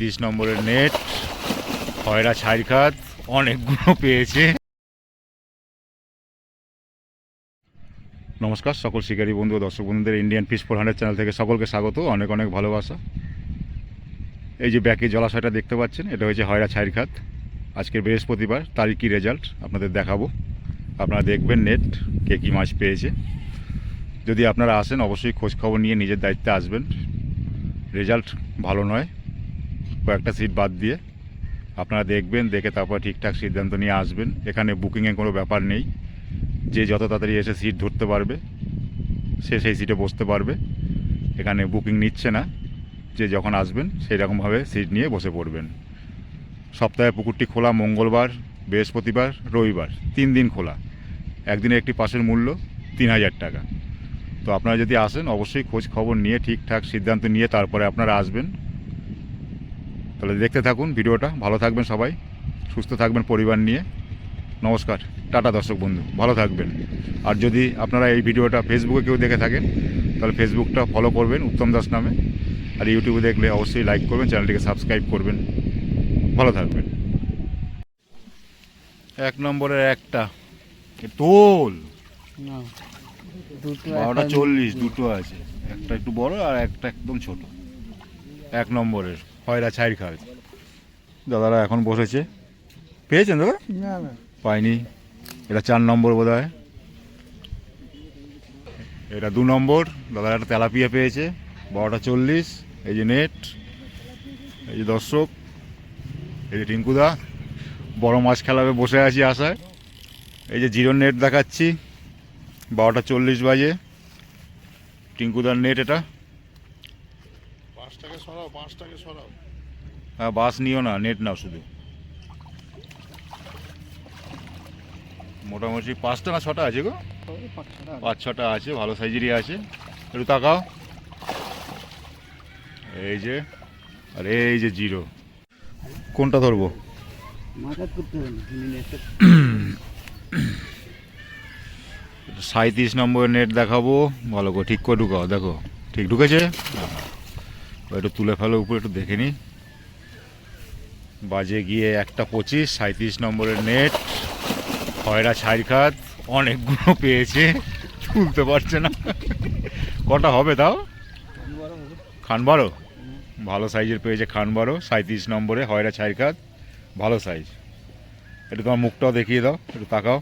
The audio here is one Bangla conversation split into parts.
তিরিশ নম্বরের নেট খয়রা ছাইখাত অনেকগুলো পেয়েছে। নমস্কার, সকল শিকারী বন্ধু দর্শক বন্ধুদের Indian fish four hundred channel থেকে সকলকে স্বাগত। অনেক অনেক ভালোবাসা। এই যে ব্যাকে জলাশয়টা দেখতে পাচ্ছেন, এটা হয়েছে হয়রা ছাইরখাত। আজকের বৃহস্পতিবার, তারিখ কী রেজাল্ট আপনাদের দেখাবো। আপনারা দেখবেন নেট কে কী মাছ পেয়েছে। যদি আপনারা আসেন, অবশ্যই খোঁজখবর নিয়ে নিজের দায়িত্বে আসবেন। রেজাল্ট ভালো নয়। কয়েকটা সিট বাদ দিয়ে আপনারা দেখবেন, দেখে তারপর ঠিকঠাক সিদ্ধান্ত নিয়ে আসবেন। এখানে বুকিংয়ের কোনো ব্যাপার নেই। যে যত তাড়াতাড়ি এসে সিট ধরতে পারবে, সে সেই সিটে বসতে পারবে। এখানে বুকিং নিচ্ছে না। যে যখন আসবেন সেই রকমভাবে সিট নিয়ে বসে পড়বেন। সপ্তাহে পুকুরটি খোলা মঙ্গলবার, বৃহস্পতিবার, রবিবার। তিন দিন খোলা। একদিনে একটি পাশের মূল্য তিন হাজার টাকা। তো আপনারা যদি আসেন, অবশ্যই খোঁজ খবর নিয়ে ঠিকঠাক সিদ্ধান্ত নিয়ে তারপরে আপনারা আসবেন। তাহলে দেখতে থাকুন ভিডিওটা। ভালো থাকবেন সবাই সুস্থ থাকবেন পরিবার নিয়ে। নমস্কার টাটা দর্শক বন্ধু ভালো থাকবেন। আর যদি আপনারা এই ভিডিওটা ফেসবুকে কেউ দেখে থাকেন তাহলে ফেসবুকটা ফলো করবেন উত্তম দাস নামে। আর ইউটিউবে দেখলে অবশ্যই লাইক করবেন চ্যানেলটিকে সাবস্ক্রাইব করবেন। ভালো থাকবেন। এক নম্বরের একটা। তোল বারোটা চল্লিশ দুটো আছে। একটা একটু বড় আর একটা একদম ছোট। এক নম্বরের। হয়রা ছাইর খাওয়া দাদারা এখন বসেছে। পেয়েছেন দাদা? না না। পাইনি। এটা চার নম্বর বোধ হয় এটা দু নম্বর। দাদা একটা তেলাপিয়া পেয়েছে। বারোটা চল্লিশ। এই যে নেট। এই যে দর্শক। এই যে টিঙ্কুদা। বড় মাছ খেলাবে বসে আছি আশায়। এই যে জিরো নেট দেখাচ্ছি। বারোটা চল্লিশ বাজে। টিঙ্কুদার নেট এটা। পাঁচটাকে সরাও পাঁচটাকে সরাও। হ্যাঁ বাস নিও না, নেট নাও শুধু। মোটামুটি পাঁচটা না ছটা আছে গো? পাঁচ ছটা আছে। ভালো সাইজেরই আছে। একটু তাকাও। এই যে, আর এই যে জিরো। কোনটা ধরবো? সাঁত্রিশ নম্বরের নেট দেখাবো। ভালো করে ঠিক করে ঢুকাও, দেখো। ঠিক ঢুকেছে? একটু তুলে ফেলো উপরে একটু দেখে নি বাজে গিয়ে একটা পঁচিশ সাঁত্রিশ নম্বরের নেট খয়রা ছাইখাত অনেকগুলো পেয়েছে, তুলতে পারছে না। কটা হবে তাও? খান বারো ভালো সাইজের পেয়েছে খান বারো সাঁত্রিশ নম্বরে হয়রা ছাইখাত ভালো সাইজ। একটু তোমার মুখটাও দেখিয়ে দাও, একটু তাকাও।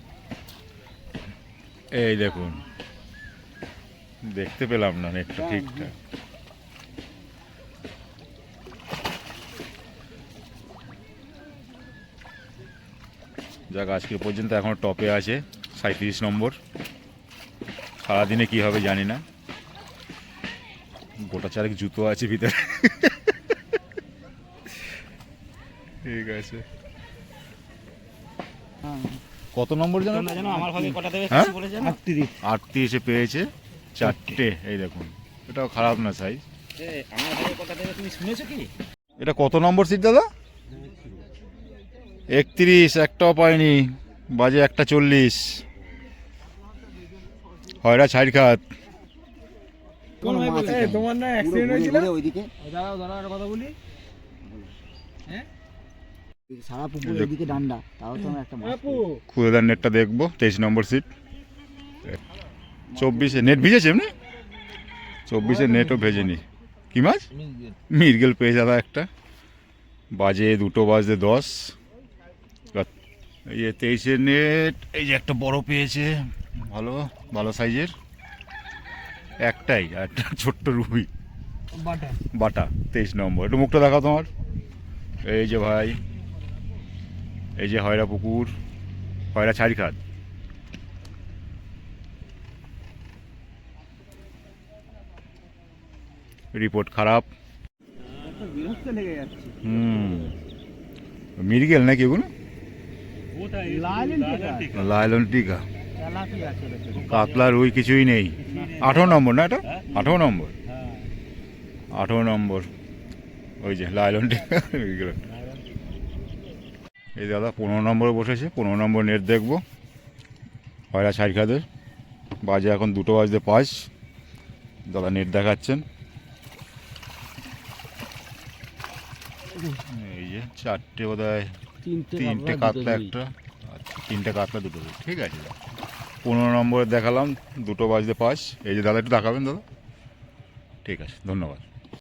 এই দেখুন, দেখতে পেলাম না নেটটা ঠিকঠাক। যাক আজকে পর্যন্ত এখনও টপে আছে সাঁত্রিশ নম্বর। সারাদিনে কি হবে জানি না। গোটা চারেক জুতো আছে ভিতরে। ঠিক আছে। হ্যাঁ কত নম্বর জানো তোমরা জানো আমার ভাগে কটা দেবে হ্যাঁ? কিছু বলে জানো আটত্রিশ। পেয়েছে চারটে এই দেখুন। এটাও খারাপ না সাইজ যে আমার ভাগে কটা দেবে তুমি শুনেছো কি? এটা কত নম্বর সিট দাদা? একত্রিশ একটাও পাইনি বাজে একটা চল্লিশ। হয়রা ছাইরখাত তোমার না পুরো ঘুরে ঘুরে ওইদিকে। দাঁড়াও দাঁড়াও কথা বলি। সারা পুকুর ওইদিকে ডান্ডা তাও তো একটা খুদেদার নেটটা দেখব তেইশ নম্বর সিট চব্বিশে নেট ভিজেছে এমনি? চব্বিশে নেটও ভেজেনি। কি মাছ? মিরগেল। পেয়ে যাবে একটা। বাজে দুটো বাজে দশ। এই যে তেইশের নেট এই যে একটা বড় পেয়েছে। ভালো ভালো সাইজের। একটাই আর একটা ছোট্ট রুবি। বাটা। বাটা তেইশ নম্বর। একটু মুখটা দেখাও তোমার। এই যে ভাই এই যে হয়রা পুকুর হয়রা ছাড়িখাত রিপোর্ট খারাপ। হুম। মিরগেল নাকি এগুলো লাইলেন টিকা। কাতলা রুই কিছুই নেই। আঠারো নম্বর না এটা? আঠারো নম্বর? আঠারো নম্বর। ওই যে লাইলন টিকা। এইগুলো। এই দাদা পনেরো নম্বরে বসেছে। পনেরো নম্বর নেট দেখব। হয়রা সাইখাদের বাজে এখন দুটো বাজতে পাঁচ। দাদা নেট দেখাচ্ছেন। এই যে চারটে বোধ হয় তিনটে কাতলা। একটা। তিনটে কাতলা দুটো ঠিক আছে। পনেরো নম্বরে দেখালাম, দুটো বাজতে পাঁচ। এই যে দাদা, একটু দেখাবেন দাদা? ঠিক আছে, ধন্যবাদ।